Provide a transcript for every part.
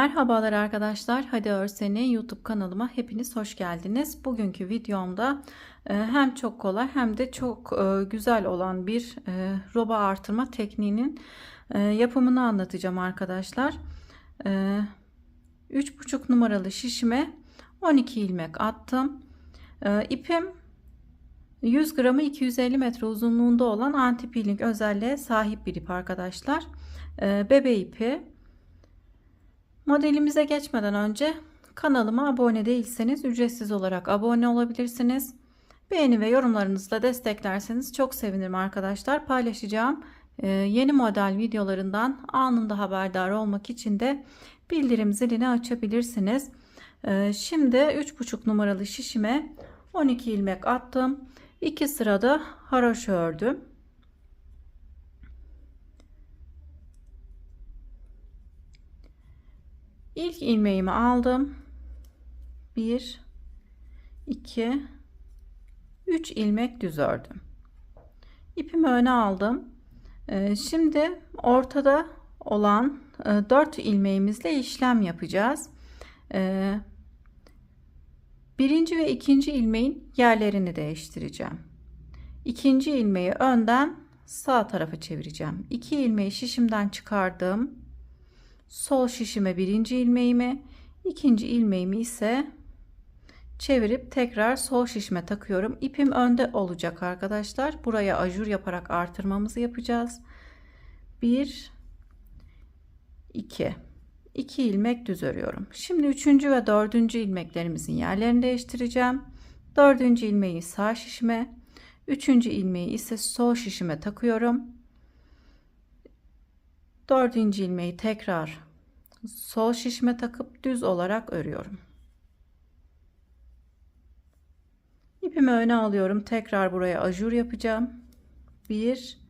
Merhabalar arkadaşlar. Hadi Örseni YouTube kanalıma hepiniz hoş geldiniz. Bugünkü videomda e, hem çok kolay hem de çok e, güzel olan bir e, roba artırma tekniğinin yapımını anlatacağım arkadaşlar. 3,5 numaralı şişime 12 ilmek attım. İpim 100 gramı 250 metre uzunluğunda olan anti peeling özelliğe sahip bir ip arkadaşlar. Bebe ipi Modelimize geçmeden önce kanalıma abone değilseniz ücretsiz olarak abone olabilirsiniz. Beğeni ve yorumlarınızla desteklerseniz çok sevinirim arkadaşlar. Paylaşacağım e, yeni model videolarından anında haberdar olmak için de bildirim zilini açabilirsiniz. E, şimdi 3,5 numaralı şişime 12 ilmek attım. 2 sırada haroşa ördüm. İlk ilmeğimi aldım. 1 2 3 ilmek düz ördüm. İpimi öne aldım. Ee, şimdi ortada olan 4 e, ilmeğimizle işlem yapacağız. Ee, birinci ve ikinci ilmeğin yerlerini değiştireceğim. İkinci ilmeği önden sağ tarafa çevireceğim. İki ilmeği şişimden çıkardım sol şişime birinci ilmeğimi ikinci ilmeğimi ise çevirip tekrar sol şişime takıyorum. İpim önde olacak arkadaşlar. Buraya ajur yaparak artırmamızı yapacağız. 1 2 2 ilmek düz örüyorum. Şimdi üçüncü ve dördüncü ilmeklerimizin yerlerini değiştireceğim. Dördüncü ilmeği sağ şişime üçüncü ilmeği ise sol şişime takıyorum dördüncü ilmeği tekrar sol şişme takıp düz olarak örüyorum. İpimi öne alıyorum. Tekrar buraya ajur yapacağım. 1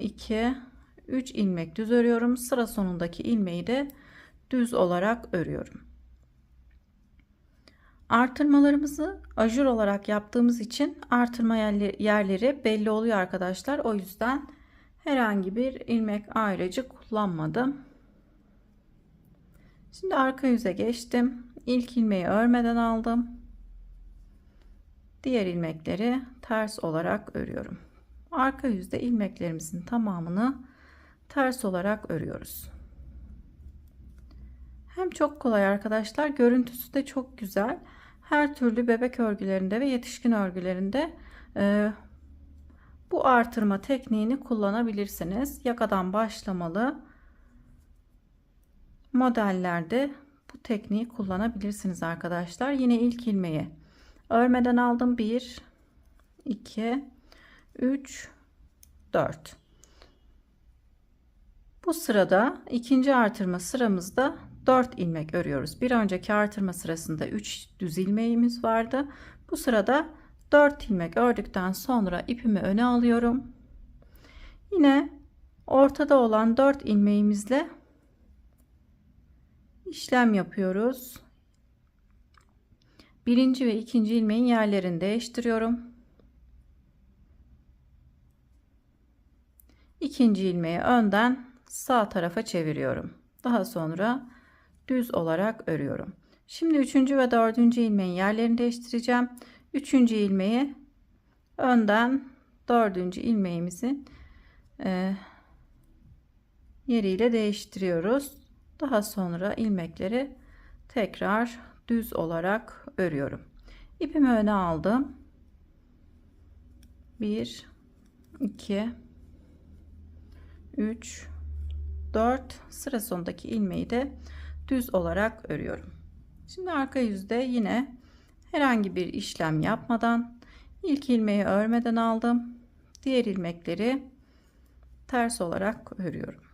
2 3 ilmek düz örüyorum. Sıra sonundaki ilmeği de düz olarak örüyorum. Artırmalarımızı ajur olarak yaptığımız için artırma yerleri belli oluyor arkadaşlar. O yüzden herhangi bir ilmek ayrıcı kullanmadım. Şimdi arka yüze geçtim. İlk ilmeği örmeden aldım. Diğer ilmekleri ters olarak örüyorum. Arka yüzde ilmeklerimizin tamamını ters olarak örüyoruz. Hem çok kolay arkadaşlar, görüntüsü de çok güzel. Her türlü bebek örgülerinde ve yetişkin örgülerinde e, bu artırma tekniğini kullanabilirsiniz. Yakadan başlamalı modellerde bu tekniği kullanabilirsiniz arkadaşlar. Yine ilk ilmeği örmeden aldım. 1 2 3 4 bu sırada ikinci artırma sıramızda 4 ilmek örüyoruz. Bir önceki artırma sırasında 3 düz ilmeğimiz vardı. Bu sırada 4 ilmek ördükten sonra ipimi öne alıyorum. Yine ortada olan 4 ilmeğimizle işlem yapıyoruz. Birinci ve ikinci ilmeğin yerlerini değiştiriyorum. İkinci ilmeği önden sağ tarafa çeviriyorum. Daha sonra düz olarak örüyorum. Şimdi üçüncü ve dördüncü ilmeğin yerlerini değiştireceğim. Üçüncü ilmeği önden dördüncü ilmeğimizin e, yeriyle değiştiriyoruz. Daha sonra ilmekleri tekrar düz olarak örüyorum. İpimi öne aldım. 1 2 3 4 sıra sonundaki ilmeği de düz olarak örüyorum. Şimdi arka yüzde yine herhangi bir işlem yapmadan ilk ilmeği örmeden aldım. Diğer ilmekleri ters olarak örüyorum.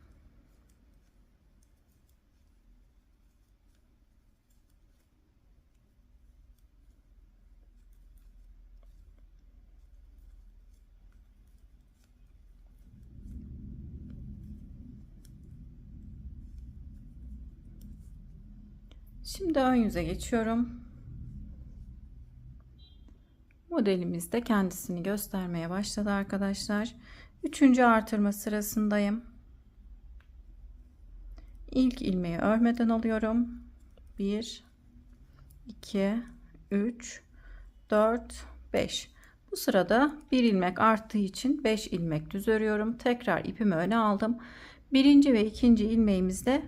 Şimdi ön yüze geçiyorum. Modelimiz de kendisini göstermeye başladı arkadaşlar. Üçüncü artırma sırasındayım. ilk ilmeği örmeden alıyorum. 1 2 3 4 5 bu sırada bir ilmek arttığı için 5 ilmek düz örüyorum tekrar ipimi öne aldım birinci ve ikinci ilmeğimizde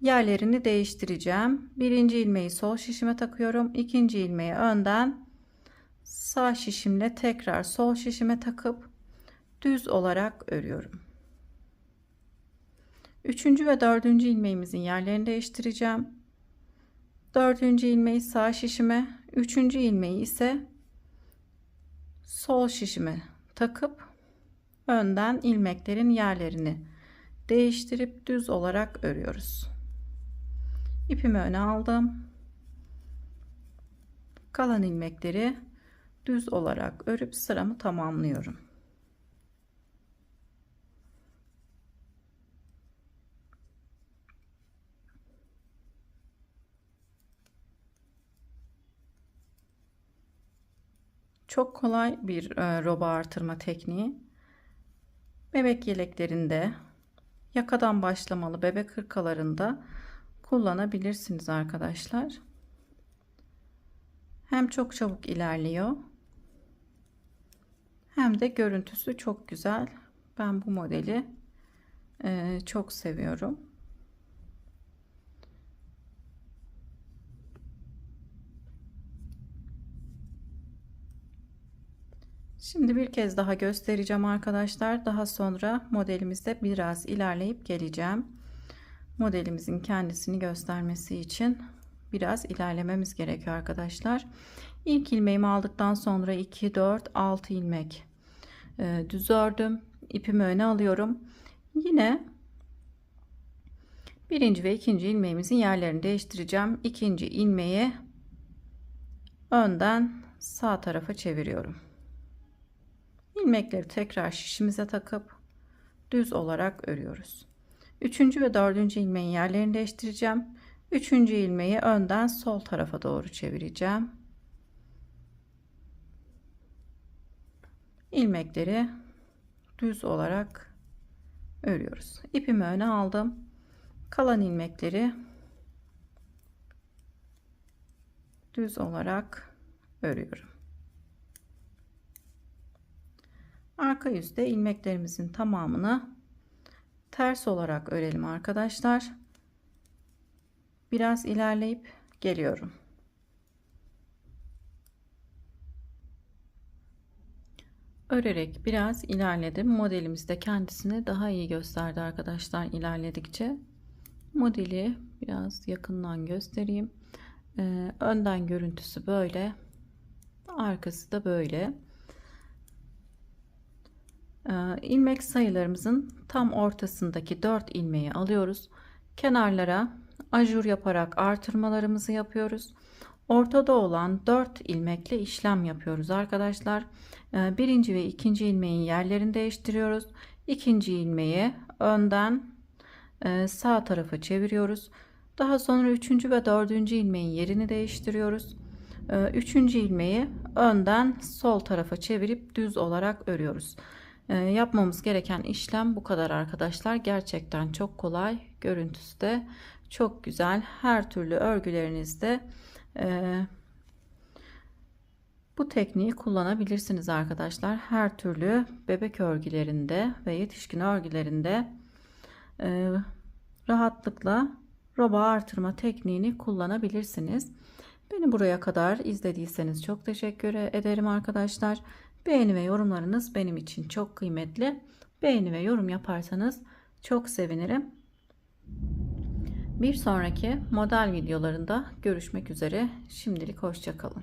yerlerini değiştireceğim birinci ilmeği sol şişime takıyorum ikinci ilmeği önden sağ şişimle tekrar sol şişime takıp düz olarak örüyorum üçüncü ve dördüncü ilmeğimizin yerlerini değiştireceğim dördüncü ilmeği sağ şişime üçüncü ilmeği ise sol şişime takıp önden ilmeklerin yerlerini değiştirip düz olarak örüyoruz. İpimi öne aldım. Kalan ilmekleri düz olarak örüp sıramı tamamlıyorum. Çok kolay bir e, roba artırma tekniği. Bebek yeleklerinde, yakadan başlamalı bebek hırkalarında kullanabilirsiniz arkadaşlar. Hem çok çabuk ilerliyor. Hem de görüntüsü çok güzel. Ben bu modeli e, çok seviyorum. Şimdi bir kez daha göstereceğim arkadaşlar. Daha sonra modelimizde biraz ilerleyip geleceğim. Modelimizin kendisini göstermesi için biraz ilerlememiz gerekiyor arkadaşlar. İlk ilmeğimi aldıktan sonra 2, 4, 6 ilmek e, düz ördüm. İpimi öne alıyorum. Yine birinci ve ikinci ilmeğimizin yerlerini değiştireceğim. İkinci ilmeği önden sağ tarafa çeviriyorum ilmekleri tekrar şişimize takıp düz olarak örüyoruz. Üçüncü ve dördüncü ilmeğin yerlerini değiştireceğim. Üçüncü ilmeği önden sol tarafa doğru çevireceğim. ilmekleri düz olarak örüyoruz. İpimi öne aldım. Kalan ilmekleri düz olarak örüyorum. arka yüzde ilmeklerimizin tamamını ters olarak örelim arkadaşlar biraz ilerleyip geliyorum. Örerek biraz ilerledim. Modelimiz de kendisini daha iyi gösterdi arkadaşlar ilerledikçe. Modeli biraz yakından göstereyim. Ee, önden görüntüsü böyle arkası da böyle. Ee, ilmek sayılarımızın tam ortasındaki 4 ilmeği alıyoruz. Kenarlara ajur yaparak artırmalarımızı yapıyoruz. Ortada olan 4 ilmekle işlem yapıyoruz arkadaşlar. Ee, birinci ve ikinci ilmeğin yerlerini değiştiriyoruz. İkinci ilmeği önden e, sağ tarafa çeviriyoruz. Daha sonra üçüncü ve dördüncü ilmeğin yerini değiştiriyoruz. Ee, üçüncü ilmeği önden sol tarafa çevirip düz olarak örüyoruz. Ee, yapmamız gereken işlem bu kadar arkadaşlar. Gerçekten çok kolay. Görüntüsü de çok güzel. Her türlü örgülerinizde e, bu tekniği kullanabilirsiniz arkadaşlar. Her türlü bebek örgülerinde ve yetişkin örgülerinde e, rahatlıkla roba artırma tekniğini kullanabilirsiniz. Beni buraya kadar izlediyseniz çok teşekkür ederim arkadaşlar. Beğeni ve yorumlarınız benim için çok kıymetli. Beğeni ve yorum yaparsanız çok sevinirim. Bir sonraki model videolarında görüşmek üzere. Şimdilik hoşçakalın.